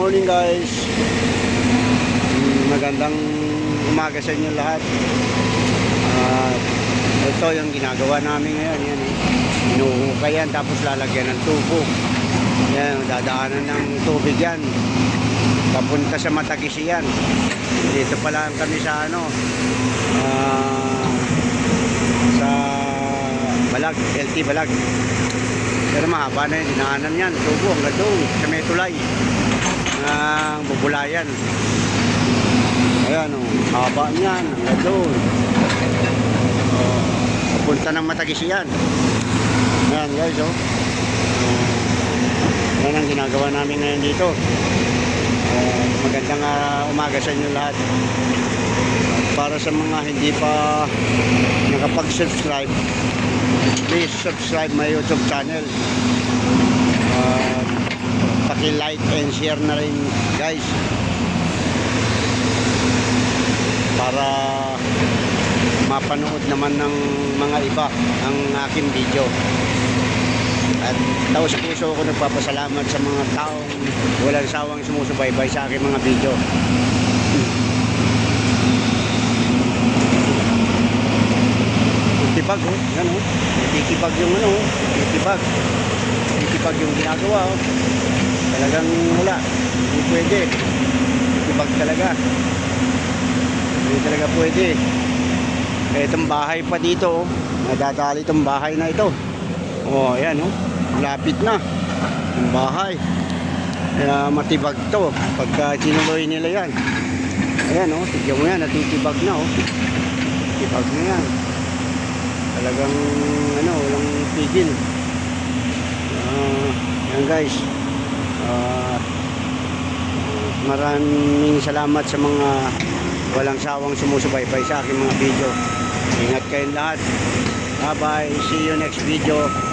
morning guys. Mm, Magandang umaga sa inyo lahat. At ito yung ginagawa namin ngayon. Yan, eh. Inuhukay yan tapos lalagyan ng tubo. Yan, dadaanan ng tubig yan. Papunta sa Matagisi yan. Dito pa lang kami sa ano. ah, sa Balag, LT Balag. Pero mahaba na yun, dinaanan yan, tubo hanggang doon, sa may. Ah, bubulayan. Ayan o, haba niyan, hanggang doon. Oh, papunta ng matagis yan. Ayan guys. Oh. Yan ang ginagawa namin ngayon dito. Ah, magandang ah, umaga sa inyo lahat. At para sa mga hindi pa nakapag-subscribe, please subscribe my YouTube channel. Uh, paki-like and share na rin guys. Para mapanood naman ng mga iba ang aking video. At taos puso ko nagpapasalamat sa mga taong walang sawang sumusubaybay sa aking mga video. Titibag oh, yan oh. Yung ano oh. Titibag yung ginagawa oh. Talagang wala. Hindi pwede. Titibag talaga. Hindi talaga pwede. Eh, itong bahay pa dito oh. Nadadali itong bahay na ito. Oh, ayan oh. Lapit na. Yung bahay. Kaya matibag to. Pagka sinuloy nila yan. Ayan oh. Tigyan mo yan. Natitibag na oh. Tibag na yan talagang ano walang pigil Ah, yan guys Ah, maraming salamat sa mga walang sawang sumusubaybay sa aking mga video. Ingat kayong lahat. Bye bye see you next video